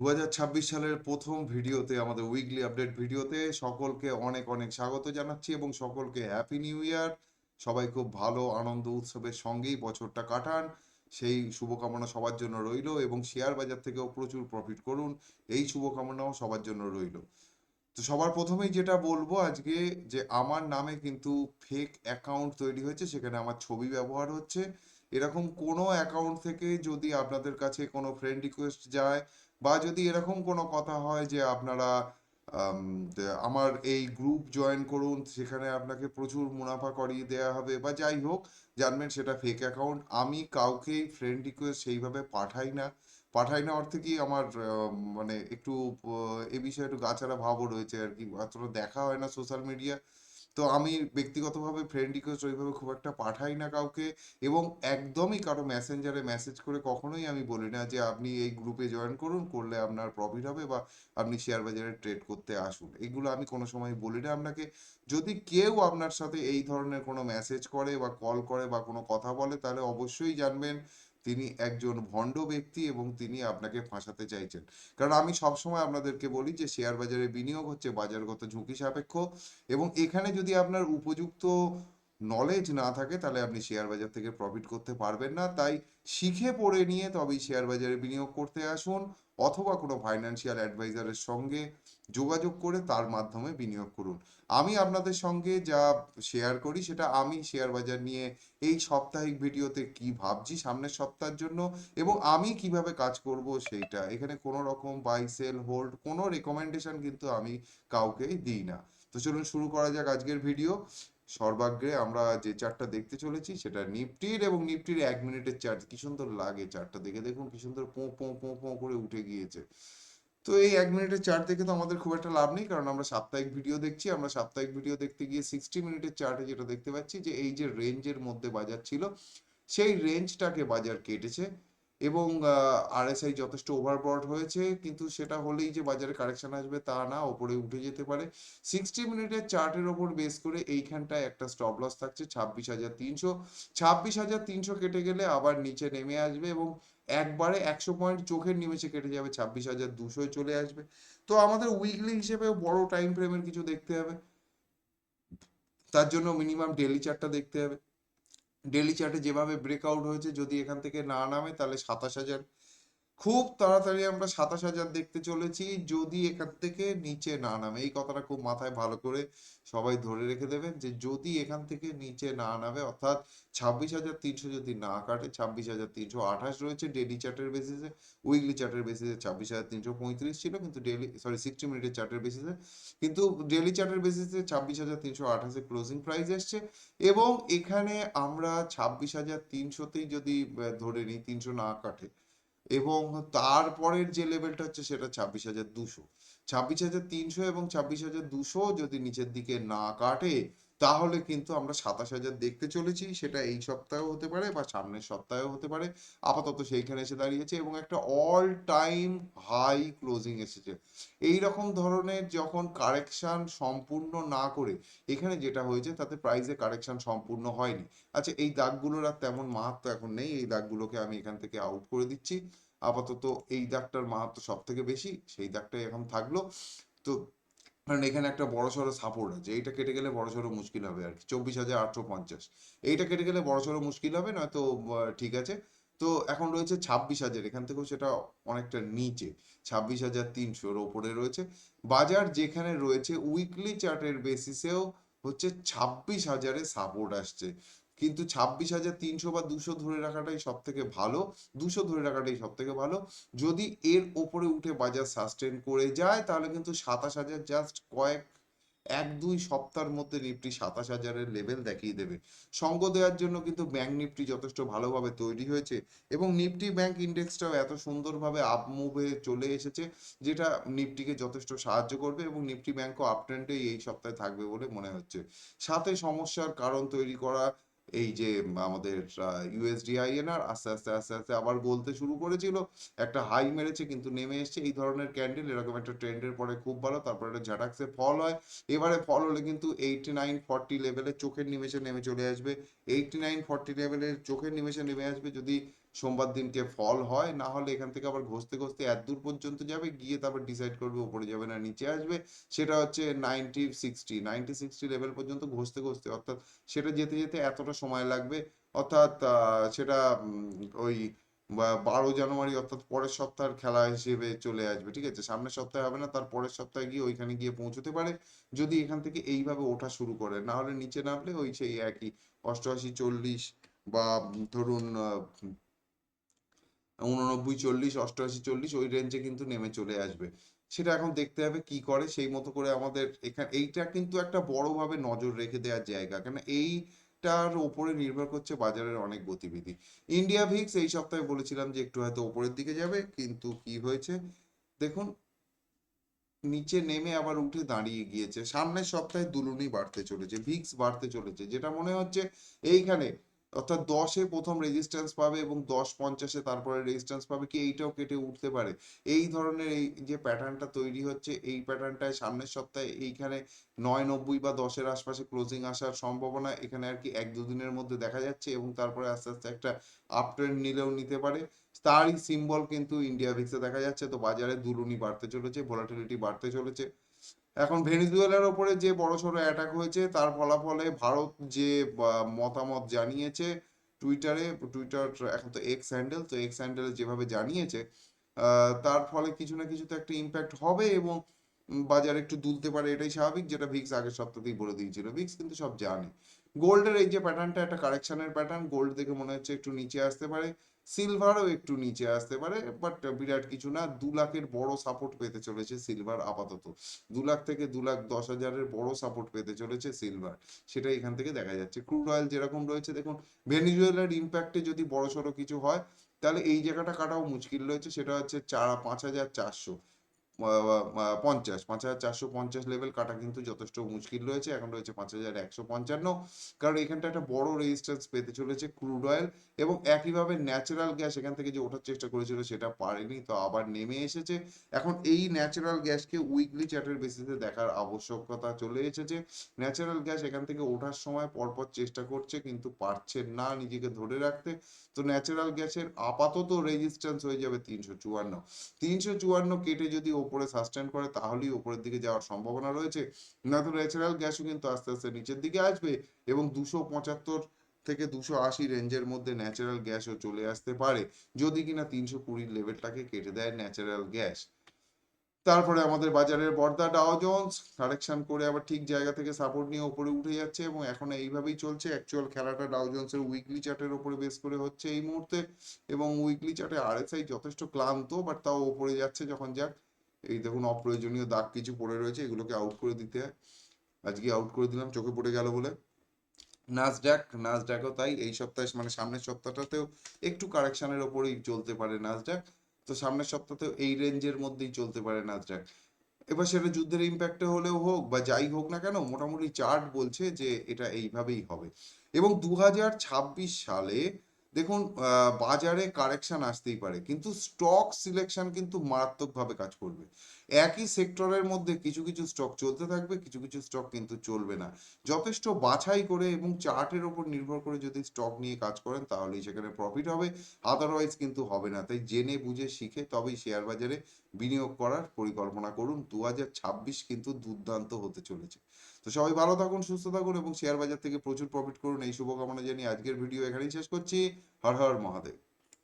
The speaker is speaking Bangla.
দু হাজার ছাব্বিশ সালের প্রথম ভিডিওতে, আমাদের উইকলি আপডেট ভিডিওতে সকলকে অনেক অনেক স্বাগত জানাচ্ছি এবং সকলকে হ্যাপি নিউ ইয়ার সবাই খুব ভালো, আনন্দ, উৎসবের সঙ্গেই বছরটা কাটান। সেই শুভকামনা সবার জন্য রইল এবং শেয়ার বাজার থেকেও প্রচুর প্রফিট করুন। এই শুভকামনাও সবার জন্য রইল। তো সবার প্রথমেই যেটা বলব আজকে, যে আমার নামে কিন্তু ফেক অ্যাকাউন্ট তৈরি হয়েছে, সেখানে আমার ছবি ব্যবহার হচ্ছে। এরকম কোনো অ্যাকাউন্ট থেকে যদি আপনাদের কাছে কোনো ফ্রেন্ড রিকোয়েস্ট যায় বা যদি এরকম কোনো কথা হয় যে আপনারা আমার এই গ্রুপ জয়েন করুন, সেখানে আপনাকে প্রচুর মুনাফা করিয়ে দেওয়া হবে বা যাই হোক, জানবেন সেটা ফেক অ্যাকাউন্ট আমি কাউকেই ফ্রেন্ড রিকোয়েস্ট সেইভাবে পাঠাই না। পাঠাই না অর্থে কি আমার মানে একটু, এ বিষয়ে একটু গাছাড়া ভাবও রয়েছে আর কি। অতটা দেখা হয় না সোশ্যাল মিডিয়া তো আমি ব্যক্তিগতভাবে ফ্রেন্ড রিকোয়েস্ট ওইভাবে খুব একটা পাঠাই না কাউকে এবং একদমই কারও মেসেঞ্জারে মেসেজ করে কখনোই আমি বলি না যে, আপনি এই গ্রুপে জয়েন করুন, করলে আপনার প্রফিট হবে বা আপনি শেয়ার বাজারে ট্রেড করতে আসুন। এগুলো আমি কোনো সময় বলি না আপনাকে। যদি কেউ আপনার সাথে এই ধরনের কোনো মেসেজ করে বা কল করে বা কোনো কথা বলে, তাহলে অবশ্যই জানবেন তিনি একজন ভণ্ড ব্যক্তি এবং তিনি আপনাকে ফাঁসাতে চাইছেন। কারণ আমি সবসময় আপনাদেরকে বলি যে, শেয়ার বাজারে বিনিয়োগ হচ্ছে বাজারগত ঝুঁকি সাপেক্ষ এবং এখানে যদি আপনার উপযুক্ত নলেজ না থাকে, তাহলে আপনি শেয়ার বাজার থেকে প্রফিট করতে পারবেন না। তাই শিখে পড়ে নিয়ে তবেই শেয়ার বাজারে বিনিয়োগ করতে আসুন। অথবা কোনো ফাইন্যান্সিয়াল অ্যাডভাইজারের সঙ্গে যোগাযোগ করে তার মাধ্যমে বিনিয়োগ করুন। আমি আপনাদের সঙ্গে যা শেয়ার করি সেটা আমি শেয়ার বাজার নিয়ে এই সাপ্তাহিক ভিডিওতে কি ভাবছি সামনের সপ্তাহের জন্য এবং আমি কীভাবে কাজ করব সেইটা। এখানে কোনো রকম বাই সেল হোল্ড কোনো রেকমেন্ডেশন কিন্তু আমি কাউকেই দিই না। তো চলুন শুরু করা যাক আজকের ভিডিও সর্বাগ্রে আমরা যে চার্টটা দেখতে চলেছি, সেটা নিফটির এবং নিফটির এক মিনিটের চার্ট কি সুন্দর লাগে চার্টটা দেখে। দেখুন কি সুন্দর পো পো পো পো করে উঠে গিয়েছে। তো এই এক মিনিটের চার্ট দেখে তো আমাদের খুব একটা লাভ নেই, কারণ আমরা সাপ্তাহিক ভিডিও দেখছি। আমরা সাপ্তাহিক ভিডিও দেখতে গিয়ে সিক্সটি মিনিটের চার্টে যেটা দেখতে পাচ্ছি যে, এই যে রেঞ্জের মধ্যে বাজার ছিল, সেই রেঞ্জটাকে বাজার কেটেছে। এবং আরএসআই যথেষ্ট ওভারবট হয়েছে, কিন্তু সেটা হলেই যে বাজারে কারেকশন আসবে তা না, ওপরে উঠে যেতে পারে। সিক্সটি মিনিটের চার্টের ওপর বেস করে এইখানটায় একটা স্টপ লস থাকছে ছাব্বিশ হাজার তিনশো। ছাব্বিশ হাজার তিনশো কেটে গেলে আবার নিচে নেমে আসবে এবং একবারে একশো পয়েন্ট চোখের নিমেষে কেটে যাবে, ছাব্বিশ হাজার দুশোয় চলে আসবে। তো আমাদের উইকলি হিসেবে বড় টাইম ফ্রেমের কিছু দেখতে হবে। তার জন্য মিনিমাম ডেলি চার্টটা দেখতে হবে। ডেলি চার্টে যেভাবে ব্রেকআউট হয়েছে যদি এখান থেকে না নামে তাহলে সাতাশ হাজার খুব তাড়াতাড়ি আমরা সাতাশ হাজার দেখতে চলেছি, যদি এখান থেকে নিচে না নামে। এই কথাটা খুব মাথায় ভালো করে সবাই ধরে রেখে দেবেন যে, যদি এখান থেকে নিচে না নামে, অর্থাৎ ছাব্বিশ হাজার তিনশো যদি না কাটে, ছাব্বিশ হাজার তিনশো আঠাশ রয়েছে ডেলি চার্টের বেসিসে উইকলি চার্টের বেসিসে ছাব্বিশ হাজার তিনশো পঁয়ত্রিশ ছিল, কিন্তু ডেলি সরি সিক্সটি মিনিটের চার্টের বেসিসে কিন্তু ডেলি চার্টের বেসিসে ছাব্বিশ হাজার তিনশো আঠাশে ক্লোজিং প্রাইস এসছে এবং এখানে আমরা ছাব্বিশ হাজার তিনশোতেই যদি ধরে নিই, তিনশো না কাটে এবং তারপরের যে লেভেলটা হচ্ছে সেটা ছাব্বিশ হাজার দুশো। ছাব্বিশ হাজার তিনশো এবং ছাব্বিশ হাজার দুশো যদি নিচের দিকে না কাটে তাহলে কিন্তু আমরা সাতাশ হাজার দেখতে চলেছি, সেটা এই সপ্তাহেও হতে পারে বা সামনের সপ্তাহেও হতে পারে। আপাতত সেইখানে এসে দাঁড়িয়েছে এবং একটা অল টাইম হাই ক্লোজিং এসেছে। এই রকম ধরনের যখন কারেকশন সম্পূর্ণ না করে, এখানে যেটা হয়েছে তাতে প্রাইসে কারেকশন সম্পূর্ণ হয়নি। আচ্ছা এই দাগগুলোর আর তেমন মাহাত্ম এখন নেই, এই দাগগুলোকে আমি এখান থেকে আউট করে দিচ্ছি। আপাতত এই দাগটার মাহাত্ম সব থেকে বেশি, সেই দাগটাই এখন থাকল। তো কারণ এখানে একটা বড় সড়ো সাপোর্ট আছে। এইটা কেটে গেলে বড় সড়ো মুশকিল হবে আর কি। চব্বিশ হাজার আটশো পঞ্চাশ। এইটা কেটে গেলে বড় সড়ো মুশকিল হবে, নয়তো ঠিক আছে। তো এখন রয়েছে ছাব্বিশ হাজার। এখান থেকেও সেটা অনেকটা নিচে। ছাব্বিশ হাজার তিনশোর ওপরে রয়েছে। বাজার যেখানে রয়েছে উইকলি চার্টের বেসিসেও হচ্ছে ছাব্বিশ হাজারে সাপোর্ট আসছে। কিন্তু ছাব্বিশ হাজার তিনশো বা দুশো ধরে রাখাটাই সব থেকে ভালো, দুশো ধরে রাখাটাই সব থেকে ভালো। যদি এর ওপরে উঠে বাজার সাস্টেন করে যায়, তাহলে কিন্তু সাতাশ হাজার জাস্ট কয়েক, এক, দুই সপ্তাহের মধ্যে নিফটি সাতাশ হাজারের লেভেল দেখিয়ে দেবে। সঙ্গ দেওয়ার জন্য কিন্তু ব্যাংক নিফটি যথেষ্ট ভালোভাবে তৈরি হয়েছে এবং নিফটি ব্যাংক ইন্ডেক্সটাও এত সুন্দরভাবে আপ মুভে চলে এসেছে, যেটা নিফটিকে যথেষ্ট সাহায্য করবে এবং নিফটি ব্যাংকও আপ ট্রেন্ডে এই সপ্তাহে থাকবে বলে মনে হচ্ছে। সাথে সমস্যার কারণ তৈরি করা এই যে আমাদের ইউএসডিআইএনআর আস্তে আস্তে আস্তে আস্তে আবার গলতে শুরু করেছিল। একটা হাই মেরেছে কিন্তু নেমে এসছে। এই ধরনের ক্যান্ডেল এরকম একটা ট্রেন্ডের পরে খুব ভালো, তারপরে একটা ঝাটাক্সে ফল হয়। এবারে ফল হলে কিন্তু এইটটি নাইন ফর্টি লেভেলের চোখের নিমেষে নেমে চলে আসবে। এইটটি নাইন ফর্টি লেভেলের চোখের নিমেষে নেমে আসবে। যদি সোমবার দিনকে ফল হয়, না হলে এখান থেকে আবার ঘষতে ঘষতে এত দূর পর্যন্ত যাবে, গিয়ে তারপর ডিসাইড করবে, উপরে যাবে না, নিচে আসবে। সেটা হচ্ছে ninety sixty ninety sixty level পর্যন্ত ঘষতে ঘষতে, অর্থাৎ সেটা যেতে যেতে এতটা সময় লাগবে। অর্থাৎ সেটা ওই বারো জানুয়ারি অর্থাৎ পরের সপ্তাহের খেলা হিসেবে চলে আসবে, ঠিক আছে? সামনের সপ্তাহে হবে না, তার পরের সপ্তাহে গিয়ে ওইখানে গিয়ে পৌঁছতে পারে। যদি এখান থেকে এইভাবে ওঠা শুরু করে, না হলে নিচে নামলে ওই সেই একই, অষ্টআশি, চল্লিশ বা ধরুন উননব্বই, চল্লিশ অষ্টআশি চল্লিশ, ওই রেঞ্জে কিন্তু নেমে চলে আসবে। সেটা এখন দেখতে হবে কি করে, সেই মতো করে আমাদের এখানে, এইটা কিন্তু একটা বড়ভাবে নজর রেখে দেওয়ার জায়গা। কেন এইটার উপরে নির্ভর করছে বাজারের অনেক গতিবিধি। ইন্ডিয়া ভিক্স এই সপ্তাহে বলেছিলাম যে একটু হয়তো উপরের দিকে যাবে, কিন্তু কি হয়েছে? দেখুন, নিচে নেমে আবার উঠে দাঁড়িয়ে গিয়েছে। সামনের সপ্তাহে দুলুনি বাড়তে চলেছে ভিক্স বাড়তে চলেছে, যেটা মনে হচ্ছে এইখানে অর্থাৎ দশে প্রথম রেজিস্ট্যান্স পাবে এবং দশ পঞ্চাশে তারপরে রেজিস্ট্যান্স পাবে, কি এইটাও কেটে উঠতে পারে। এই ধরনের এই যে প্যাটার্নটা তৈরি হচ্ছে, এই প্যাটার্নটায় সামনের সপ্তাহে এইখানে নয় নব্বই বা দশের আশপাশে ক্লোজিং আসার সম্ভাবনা এখানে আর কি এক দুদিনের মধ্যে দেখা যাচ্ছে এবং তারপরে আস্তে আস্তে একটা আপ ট্রেন্ড নিলেও নিতে পারে। তারই সিম্বল কিন্তু ইন্ডিয়া ভিক্সে দেখা যাচ্ছে। তো বাজারে দুলুনি বাড়তে চলেছে ভোলাটিলিটি বাড়তে চলেছে। এখন ভেনিজুয়েলার ওপরে যে বড় সড়ো অ্যাটাক হয়েছে, তার ফলাফলে ভারত যে মতামত জানিয়েছে টুইটারে টুইটার এখন তো এক্স হ্যান্ডেল তো এক্স হ্যান্ডেলে যেভাবে জানিয়েছে তার ফলে কিছু না কিছু তো একটা ইম্প্যাক্ট হবে এবং বাজার একটু দুলতে পারে, এটাই স্বাভাবিক, যেটা ভিক্স আগের সপ্তাহতেই বলে দিয়েছিল। ভিক্স কিন্তু সব জানে। গোল্ডের এই যে প্যাটার্নটা একটা কারেকশনের প্যাটার্ন গোল্ড দেখে মনে হচ্ছে একটু নিচে আসতে পারে সিলভারও একটু নিচে আসতে পারে বাট বিরাট কিছু না, দু লাখের বড় সাপোর্ট পেতে চলেছে সিলভার আপাতত। দু লাখ থেকে দু লাখ দশ হাজারের বড় সাপোর্ট পেতে চলেছে সিলভার সেটা এখান থেকে দেখা যাচ্ছে। ক্রুড অয়েল যেরকম রয়েছে, দেখুন ভেনিজুয়েলার ইম্প্যাক্টে যদি বড় সড়ো কিছু হয়, তাহলে এই জায়গাটা কাটাও মুশকিল রয়েছে, সেটা হচ্ছে চার, পাঁচ হাজার চারশো। পঞ্চাশ। পাঁচ হাজার চারশো পঞ্চাশ লেভেল কাটা কিন্তু যথেষ্ট মুশকিল রয়েছে। এখন রয়েছে পাঁচ হাজার একশো পঞ্চান্ন। কারণ এখানটা একটা বড় রেজিস্ট্যান্স পেতে চলেছে ক্রুড অয়েল এবং একইভাবে ন্যাচারাল গ্যাস এখান থেকে যে ওঠার চেষ্টা করেছিল সেটা পারেনি, তো আবার নেমে এসেছে। এখন এই ন্যাচারাল গ্যাসকে উইকলি চার্টের বেসিসে দেখার আবশ্যকতা চলে এসেছে। ন্যাচারাল গ্যাস এখান থেকে ওঠার সময় পরপর চেষ্টা করছে কিন্তু পারছে না নিজেকে ধরে রাখতে। তো ন্যাচারাল গ্যাসের আপাতত রেজিস্ট্যান্স হয়ে যাবে তিনশো চুয়ান্ন। তিনশো চুয়ান্ন কেটে যদি ওপরে সাস্টেন করে তাহলেই ওপরের দিকে যাওয়ার সম্ভাবনা রয়েছে। না তো ন্যাচারাল গ্যাসও কিন্তু আস্তে আস্তে নিচের দিকে আসবে এবং দুশো পঁচাত্তর থেকে দুশো আশি রেঞ্জের মধ্যে ন্যাচারাল গ্যাসও চলে আসতে পারে। যদি কিনা তিনশো কুড়ির লেভেলটাকে কেটে দেয় ন্যাচারাল গ্যাস তারপরে আমাদের বাজারের বর্দা ডাও জোন্স কারেকশন করে আবার ঠিক জায়গা থেকে সাপোর্ট নিয়ে উপরে উঠে যাচ্ছে এবং এখন এইভাবেই চলছে। অ্যাকচুয়াল খেলাটা ডাও জোন্সের উইকলি চার্টের উপরে বেস করে হচ্ছে এই মুহূর্তে এবং উইকলি চার্টে আরএসআই যথেষ্ট ক্লান্ত বাট তাও উপরে যাচ্ছে। যখন যাক এই দেখুন, অপ্রয়োজনীয় দাগ কিছু পড়ে রয়েছে, এগুলোকে আউট করে দিতে আজকে আউট করে দিলাম, চোখে পড়ে গেল বলে। নাসডাক নাসডাকও তাই, এই সপ্তাহে মানে সামনের সপ্তাহটাতেও একটু কারেকশনের ওপরেই চলতে পারে নাসডাক তো সামনের সপ্তাহতেও এই রেঞ্জের মধ্যেই চলতে পারে নাসডাক এবার সেটা যুদ্ধের ইম্প্যাক্টে হলেও হোক বা যাই হোক না কেন, মোটামুটি চার্ট বলছে যে এটা এইভাবেই হবে। এবং দু হাজার ছাব্বিশ সালে দেখুন বাজারে কারেকশন আসতেই পারে, কিন্তু স্টক সিলেকশন কিন্তু মারাত্মকভাবে কাজ করবে। একই সেক্টরের মধ্যে কিছু কিছু স্টক চলতে থাকবে, কিছু কিছু স্টক কিন্তু চলবে না। যথেষ্ট বাছাই করে এবং চার্টের উপর নির্ভর করে যদি স্টক নিয়ে কাজ করেন, তাহলেই সেখানে প্রফিট হবে আদারওয়াইজ কিন্তু হবে না। তাই জেনে, বুঝে, শিখে তবেই শেয়ার বাজারে বিনিয়োগ করার পরিকল্পনা করুন। দু হাজার ছাব্বিশ কিন্তু দুর্দান্ত হতে চলেছে। তো সবাই ভালো থাকুন, সুস্থ থাকুন এবং শেয়ার বাজার থেকে প্রচুর প্রফিট করুন। এই শুভকামনা জানিয়ে আজকের ভিডিও এখানেই শেষ করছি। হর হর মহাদেব।